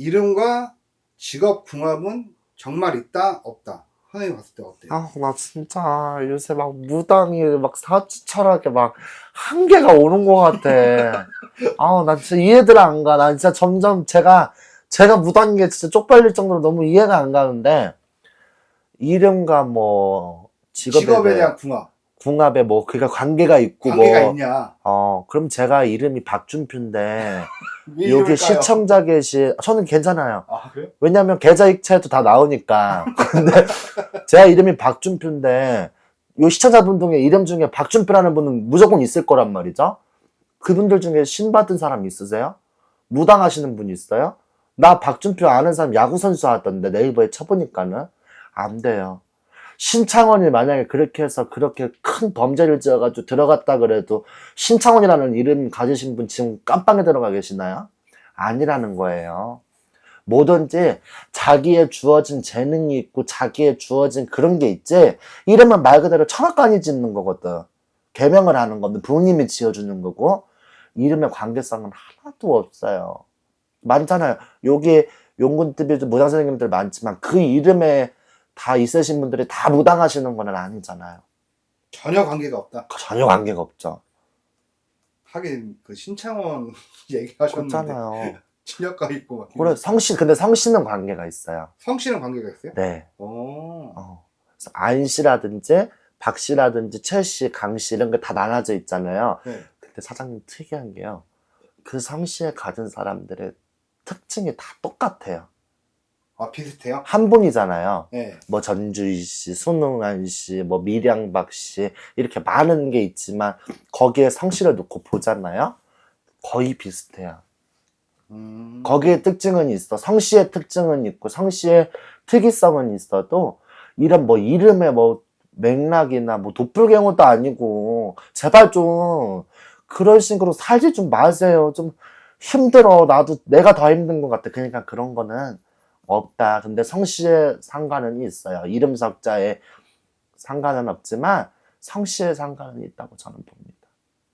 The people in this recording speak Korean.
이름과 직업 궁합은 정말 있다 없다. 선생님 봤을 때 어때요? 아, 나 진짜 요새 막 무당이 막 사치 철학에 막 한계가 오는 것 같아. 아, 나 진짜 이해들 안 가. 나 진짜 점점 제가, 제가 무당인 게 진짜 쪽팔릴 정도로 너무 이해가 안 가는데, 이름과 뭐, 직업에, 직업에 대한 궁합. 궁합에 뭐, 그니까 관계가 있고 관계가 뭐, 있냐? 어, 그럼 제가 이름이 박준표인데, 왜 여기 이럴까요? 시청자 계시, 저는 괜찮아요. 아 그래요? 왜냐면 계좌 이체도 다 나오니까. 근데 제 이름이 박준표인데 요 시청자분 중에 이름 중에 박준표라는 분은 무조건 있을 거란 말이죠. 그분들 중에 신 받은 사람 있으세요? 무당하시는 분 있어요? 나 박준표 아는 사람 야구 선수 하던데 네이버에 쳐보니까는 안 돼요. 신창원이 만약에 그렇게 해서 그렇게 큰 범죄를 지어가지고 들어갔다 그래도 신창원이라는 이름 가지신 분 지금 깜빵에 들어가 계시나요? 아니라는 거예요. 뭐든지 자기의 주어진 재능이 있고 자기의 주어진 그런 게 있지 이름은 말 그대로 천학관이 짓는 거거든 개명을 하는 건데 부모님이 지어주는 거고 이름의 관계성은 하나도 없어요 많잖아요 여기 용군TV도 무당 선생님들 많지만 그 이름에 다 있으신 분들이 다 무당하시는 건 아니잖아요 전혀 관계가 없다. 전혀 관계가 없죠 하긴 그 신창원 얘기하셨는데 그렇잖아요 친역가 있고 막. 그래 성씨 근데 성씨는 관계가 있어요 성씨는 관계가 있어요? 네 오. 어. 그래서 안 씨라든지 박 씨라든지 최 씨, 강 씨 이런 게 다 나눠져 있잖아요. 네. 근데 사장님 특이한 게요. 그 성씨에 가진 사람들의 특징이 다 똑같아요. 아 비슷해요? 한 분이잖아요. 네. 뭐 전주희 씨, 손흥한 씨, 뭐 미량박 씨 이렇게 많은 게 있지만 거기에 성씨를 놓고 보잖아요. 거의 비슷해요. 음. 거기에 특징은 있어. 성씨의 특징은 있고 성씨의 특이성은 있어도 이런 뭐 이름의 뭐 맥락이나 뭐 도플갱어도 아니고 제발 좀 그런 식으로 살지 좀 마세요. 좀 힘들어. 나도 내가 더 힘든 것 같아. 그러니까 그런 거는 없다. 근데 성씨의 상관은 있어요. 이름 석자에 상관은 없지만 성씨의 상관은 있다고 저는 봅니다.